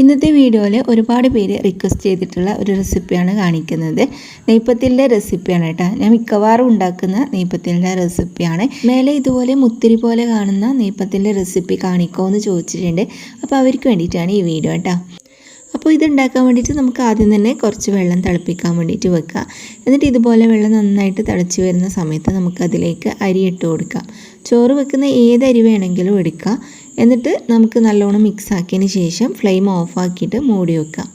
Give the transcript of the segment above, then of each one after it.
ഇന്നത്തെ വീഡിയോയിൽ ഒരുപാട് പേര് റിക്വസ്റ്റ് ചെയ്തിട്ടുള്ള ഒരു റെസിപ്പിയാണ് കാണിക്കുന്നത്. നെയ്പ്പത്തിലിന്റെ റെസിപ്പിയാണ് കേട്ടോ. ഞാൻ മിക്കവാറും ഉണ്ടാക്കുന്ന നെയ്പ്പത്തിലിന്റെ റെസിപ്പിയാണ് മേലെ ഇതുപോലെ മുത്തിരി പോലെ കാണുന്ന നെയ്പ്പത്തിലിന്റെ റെസിപ്പി കാണിക്കുമോ എന്ന് ചോദിച്ചിട്ടുണ്ട്. അപ്പോൾ അവർക്ക് വേണ്ടിയിട്ടാണ് ഈ വീഡിയോ കേട്ടോ. അപ്പോൾ ഇത് ഉണ്ടാക്കാൻ വേണ്ടിയിട്ട് നമുക്ക് ആദ്യം തന്നെ കുറച്ച് വെള്ളം തിളപ്പിക്കാൻ വേണ്ടിയിട്ട് വെക്കുക. എന്നിട്ട് ഇതുപോലെ വെള്ളം നന്നായിട്ട് തിളച്ച് വരുന്ന സമയത്ത് നമുക്കതിലേക്ക് അരി ഇട്ട് കൊടുക്കാം. ചോറ് വെക്കുന്ന ഏത് അരി വേണമെങ്കിലും എടുക്കാം. എന്നിട്ട് നമുക്ക് നല്ലോണം മിക്സ് ആക്കിയതിന് ശേഷം ഫ്ലെയിം ഓഫാക്കിയിട്ട് മൂടി വെക്കാം.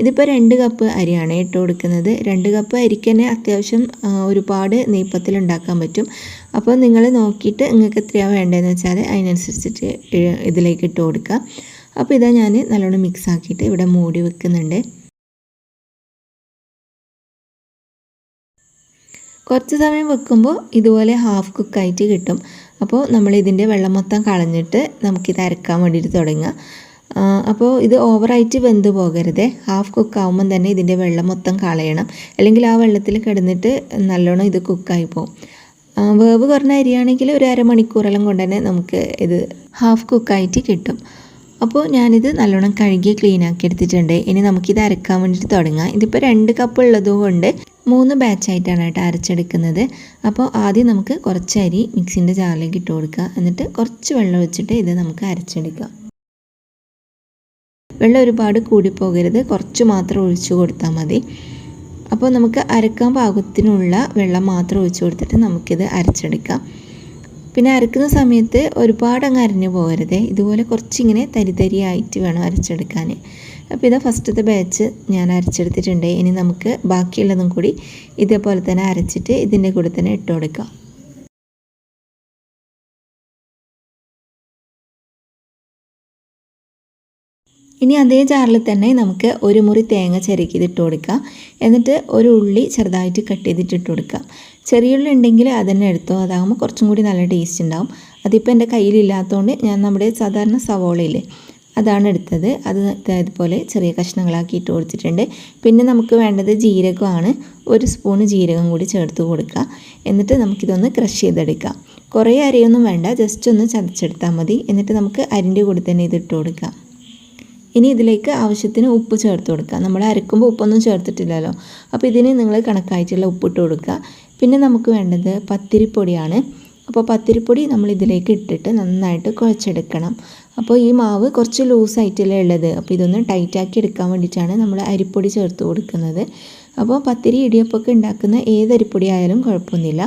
ഇതിപ്പോൾ രണ്ട് കപ്പ് അരിയാണ് ഇട്ട് കൊടുക്കുന്നത്. രണ്ട് കപ്പ് അരിക്ക് തന്നെ അത്യാവശ്യം ഒരുപാട് നെയ്പ്പത്തിൽ ഉണ്ടാക്കാൻ പറ്റും. അപ്പോൾ നിങ്ങൾ നോക്കിയിട്ട് നിങ്ങൾക്ക് എത്രയാണ് വേണ്ടതെന്ന് വെച്ചാൽ അതിനനുസരിച്ചിട്ട് ഇതിലേക്ക് ഇട്ട് കൊടുക്കുക അപ്പോൾ ഇതാ ഞാൻ നല്ലോണം മിക്സ് ആക്കിയിട്ട് ഇവിടെ മൂടി വെക്കുന്നുണ്ട്. കുറച്ച് സമയം വെക്കുമ്പോൾ ഇതുപോലെ ഹാഫ് കുക്കായിട്ട് കിട്ടും. അപ്പോൾ നമ്മൾ ഇതിന്റെ വെള്ളം മൊത്തം കളഞ്ഞിട്ട് നമുക്കിത് അരക്കാൻ വേണ്ടിയിട്ട് തുടങ്ങാം. അപ്പോൾ ഇത് ഓവറായിട്ട് വെന്ത് പോകരുത്. ഹാഫ് കുക്കാവുമ്പം തന്നെ ഇതിന്റെ വെള്ളം മൊത്തം കളയണം. അല്ലെങ്കിൽ ആ വെള്ളത്തിൽ കിടന്നിട്ട് നല്ലോണം ഇത് കുക്കായി പോകും വേവ് കുറഞ്ഞ അരിയാണെങ്കിൽ ഒരു അരമണിക്കൂറെല്ലാം കൊണ്ട് തന്നെ നമുക്ക് ഇത് ഹാഫ് കുക്കായിട്ട് കിട്ടും. അപ്പോൾ ഞാനിത് നല്ലോണം കഴുകി ക്ലീൻ ആക്കി എടുത്തിട്ടുണ്ട്. ഇനി നമുക്കിത് അരക്കാൻ വേണ്ടിയിട്ട് തുടങ്ങാം. ഇതിപ്പോൾ രണ്ട് കപ്പ് ഉള്ളതുകൊണ്ട് മൂന്ന് ബാച്ചായിട്ടാണ് കേട്ടോ അരച്ചെടുക്കുന്നത്. അപ്പോൾ ആദ്യം നമുക്ക് കുറച്ച് അരി മിക്സിന്റെ ജാറിലേക്ക് ഇട്ട് കൊടുക്കുക. എന്നിട്ട് കുറച്ച് വെള്ളം ഒഴിച്ചിട്ട് ഇത് നമുക്ക് അരച്ചെടുക്കാം. വെള്ളം ഒരുപാട് കൂടിപ്പോകരുത് കുറച്ച് മാത്രം ഒഴിച്ചു കൊടുത്താൽ മതി. അപ്പോൾ നമുക്ക് അരക്കാൻ പാകത്തിനുള്ള വെള്ളം മാത്രം ഒഴിച്ചു കൊടുത്തിട്ട് നമുക്കിത് അരച്ചെടുക്കാം. പിന്നെ അരക്കുന്ന സമയത്ത് ഒരുപാട് അങ്ങ് അരഞ്ഞു പോകരുത്. ഇതുപോലെ കുറച്ചിങ്ങനെ തരിതരിയായിട്ട് വേണം അരച്ചെടുക്കാൻ. അപ്പോൾ ഇതാ ഫസ്റ്റത്തെ ബാച്ച് ഞാൻ അരച്ചെടുത്തിട്ടുണ്ട്. ഇനി നമുക്ക് ബാക്കിയുള്ളതും കൂടി ഇതേപോലെ തന്നെ അരച്ചിട്ട് ഇതിന്റെ കൂടെ തന്നെ ഇട്ട് കൊടുക്കാം. ഇനി അതേ ജാറിൽ തന്നെ നമുക്ക് ഒരു മുറി തേങ്ങ ചിരക്കിയത് കൊടുക്കാം. എന്നിട്ട് ഒരു ഉള്ളി ചെറുതായിട്ട് കട്ട് ചെയ്തിട്ട് ഇട്ട് കൊടുക്കാം. ചെറിയ ഉള്ളി ഉണ്ടെങ്കിൽ അതന്നെ എടുത്തോ. അതാകുമ്പോൾ കുറച്ചും കൂടി നല്ല ടേസ്റ്റ് ഉണ്ടാകും അതിപ്പോൾ എന്റെ കയ്യിലില്ലാത്തതുകൊണ്ട് ഞാൻ നമ്മുടെ സാധാരണ സവോളയില്ലേ അതാണ് എടുത്തത്. അത് ഇതുപോലെ ചെറിയ കഷ്ണങ്ങളാക്കി ഇട്ട് കൊടുത്തിട്ടുണ്ട്. പിന്നെ നമുക്ക് വേണ്ടത് ജീരകമാണ്. ഒരു സ്പൂണ് ജീരകം കൂടി ചേർത്ത് കൊടുക്കുക. എന്നിട്ട് നമുക്കിതൊന്ന് ക്രഷ് ചെയ്തെടുക്കാം കുറേ അരിയൊന്നും വേണ്ട ജസ്റ്റ് ഒന്ന് ചതച്ചെടുത്താൽ മതി. എന്നിട്ട് നമുക്ക് അരിന്റെ കൂടെ തന്നെ ഇതിട്ട് കൊടുക്കാം ഇനി ഇതിലേക്ക് ആവശ്യത്തിന് ഉപ്പ് ചേർത്ത് കൊടുക്കുക. നമ്മൾ അരക്കുമ്പോൾ ഉപ്പൊന്നും ചേർത്തിട്ടില്ലല്ലോ. അപ്പോൾ ഇതിന് നിങ്ങൾ കണക്കായിട്ടുള്ള ഉപ്പിട്ട് കൊടുക്കുക. പിന്നെ നമുക്ക് വേണ്ടത് പത്തിരിപ്പൊടിയാണ്. അപ്പോൾ പത്തിരിപ്പൊടി നമ്മൾ ഇതിലേക്ക് ഇട്ടിട്ട് നന്നായിട്ട് കുഴച്ചെടുക്കണം. അപ്പോൾ ഈ മാവ് കുറച്ച് ലൂസായിട്ടല്ലേ ഉള്ളത്. അപ്പോൾ ഇതൊന്ന് ടൈറ്റാക്കി എടുക്കാൻ വേണ്ടിയിട്ടാണ് നമ്മൾ അരിപ്പൊടി ചേർത്ത് കൊടുക്കുന്നത്. അപ്പോൾ പത്തിരി ഇടിയപ്പമൊക്കെ ഉണ്ടാക്കുന്ന ഏത് ആയാലും കുഴപ്പമൊന്നുമില്ല.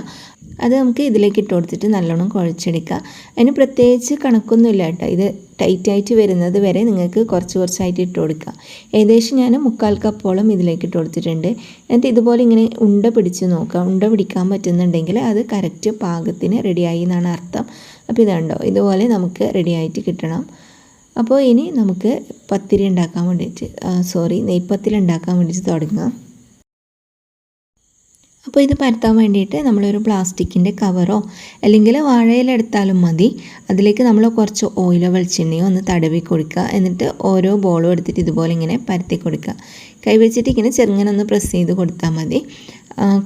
അത് നമുക്ക് ഇതിലേക്ക് ഇട്ട് കൊടുത്തിട്ട് നല്ലോണം കുഴച്ചെടുക്കുക അതിന് പ്രത്യേകിച്ച് കണക്കൊന്നുമില്ല കേട്ടോ. ഇത് ടൈറ്റായിട്ട് വരുന്നത് വരെ നിങ്ങൾക്ക് കുറച്ച് കുറച്ചായിട്ട് ഇട്ട് കൊടുക്കുക ഏകദേശം ഞാൻ മുക്കാൽ കപ്പോളം ഇതിലേക്ക് ഇട്ട് കൊടുത്തിട്ടുണ്ട്. എന്നിട്ട് ഇതുപോലെ ഇങ്ങനെ ഉണ്ട പിടിച്ച് നോക്കുക ഉണ്ട പിടിക്കാൻ പറ്റുന്നുണ്ടെങ്കിൽ അത് കറക്റ്റ് പാകത്തിന് റെഡിയായി എന്നാണ് അർത്ഥം. അപ്പോൾ ഇതുണ്ടോ? ഇതുപോലെ നമുക്ക് റെഡിയായിട്ട് കിട്ടണം. അപ്പോൾ ഇനി നമുക്ക് പത്തിരി ഉണ്ടാക്കാൻ വേണ്ടിയിട്ട് സോറി നെയ്പ്പത്തിൽ ഉണ്ടാക്കാൻ വേണ്ടിയിട്ട് തുടങ്ങാം. അപ്പോൾ ഇത് പരത്താൻ വേണ്ടിയിട്ട് നമ്മളൊരു പ്ലാസ്റ്റിക്കിന്റെ കവറോ അല്ലെങ്കിൽ വാഴയിലെടുത്താലും മതി. അതിലേക്ക് നമ്മൾ കുറച്ച് ഓയിലോ വെളിച്ചെണ്ണയോ ഒന്ന് തടവി കൊടുക്കുക. എന്നിട്ട് ഓരോ ബോളും എടുത്തിട്ട് ഇതുപോലെ ഇങ്ങനെ പരത്തി കൊടുക്കുക. കൈവച്ചിട്ട് ഇങ്ങനെ ചെറുങ്ങനെ ഒന്ന് പ്രസ് ചെയ്ത് കൊടുത്താൽ മതി.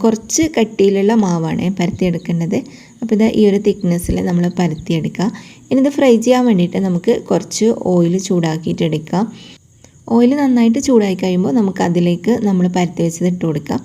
കുറച്ച് കട്ടിയിലുള്ള മാവാണ് പരത്തിയെടുക്കേണ്ടത്. അപ്പോൾ ഇത് ഈ ഒരു തിക്നെസ്സിൽ നമ്മൾ പരത്തിയെടുക്കുക. ഇനി ഇത് ഫ്രൈ ചെയ്യാൻ വേണ്ടിയിട്ട് നമുക്ക് കുറച്ച് ഓയിൽ ചൂടാക്കിയിട്ട് എടുക്കാം. ഓയിൽ നന്നായിട്ട് ചൂടായി കഴിയുമ്പോൾ നമുക്ക് അതിലേക്ക് നമ്മൾ പരത്തി വെച്ചത് ഇട്ട് കൊടുക്കാം.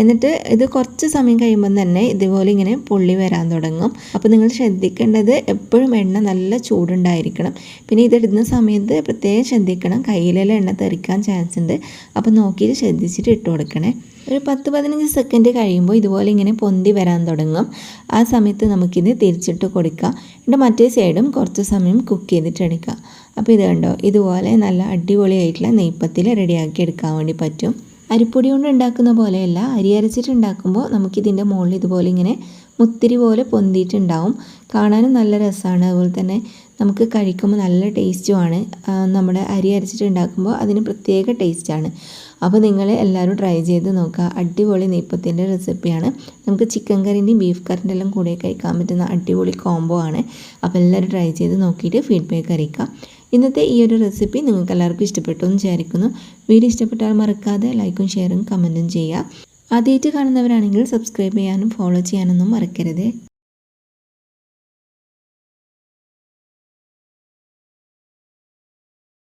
എന്നിട്ട് ഇത് കുറച്ച് സമയം കഴിയുമ്പം തന്നെ ഇതുപോലെ ഇങ്ങനെ പൊള്ളി വരാൻ തുടങ്ങും. അപ്പോൾ നിങ്ങൾ ശ്രദ്ധിക്കേണ്ടത് എപ്പോഴും എണ്ണ നല്ല ചൂടുണ്ടായിരിക്കണം. പിന്നെ ഇതിടുന്ന സമയത്ത് പ്രത്യേകം ശ്രദ്ധിക്കണം. കയ്യിലെല്ലാം എണ്ണ തെറിക്കാൻ ചാൻസ് ഉണ്ട്. അപ്പോൾ നോക്കിയിട്ട് ശ്രദ്ധിച്ചിട്ട് ഇട്ട് കൊടുക്കണേ. ഒരു പത്ത് പതിനഞ്ച് സെക്കൻഡ് കഴിയുമ്പോൾ ഇതുപോലെ ഇങ്ങനെ പൊന്തി വരാൻ തുടങ്ങും. ആ സമയത്ത് നമുക്കിത് തിരിച്ചിട്ട് കൊടുക്കാം. എന്നിട്ട് മറ്റേ സൈഡും കുറച്ച് സമയം കുക്ക് ചെയ്തിട്ട് എടുക്കാം. അപ്പോൾ ഇത് കണ്ടോ? ഇതുപോലെ നല്ല അടിപൊളിയായിട്ടുള്ള നെയ്പ്പത്തിൽ റെഡിയാക്കി എടുക്കാൻ വേണ്ടി പറ്റും. അരിപ്പൊടി കൊണ്ട് ഉണ്ടാക്കുന്ന പോലെയല്ല. അരി അരച്ചിട്ട് ഉണ്ടാക്കുമ്പോൾ നമുക്കിതിന്റെ മുകളിൽ ഇതുപോലെ ഇങ്ങനെ മുത്തിരി പോലെ പൊന്തിയിട്ടുണ്ടാവും. കാണാനും നല്ല രസമാണ് അതുപോലെ തന്നെ നമുക്ക് കഴിക്കുമ്പോൾ നല്ല ടേസ്റ്റുമാണ് നമ്മുടെ അരി അരച്ചിട്ട് ഉണ്ടാക്കുമ്പോൾ അതിന് പ്രത്യേക ടേസ്റ്റാണ് അപ്പോൾ നിങ്ങൾ എല്ലാവരും ട്രൈ ചെയ്ത് നോക്കുക. അടിപൊളി നെയ്പ്പത്തിന്റെ റെസിപ്പിയാണ് നമുക്ക് ചിക്കൻ കറിന്റെയും ബീഫ് കറിന്റെ എല്ലാം കൂടെ കഴിക്കാൻ പറ്റുന്ന അടിപൊളി കോംബോ ആണ്. അപ്പോൾ എല്ലാവരും ട്രൈ ചെയ്ത് നോക്കിയിട്ട് ഫീഡ്ബാക്ക് അറിയിക്കാം ഇന്നത്തെ ഈ ഒരു റെസിപ്പി നിങ്ങൾക്ക് എല്ലാവർക്കും ഇഷ്ടപ്പെട്ടു എന്ന് വിചാരിക്കുന്നു. വീഡിയോ ഇഷ്ടപ്പെട്ടാൽ മറക്കാതെ ലൈക്കും ഷെയറും കമന്റും ചെയ്യുക. ആദ്യമായിട്ട് കാണുന്നവരാണെങ്കിൽ സബ്സ്ക്രൈബ് ചെയ്യാനും ഫോളോ ചെയ്യാനൊന്നും മറക്കരുത്.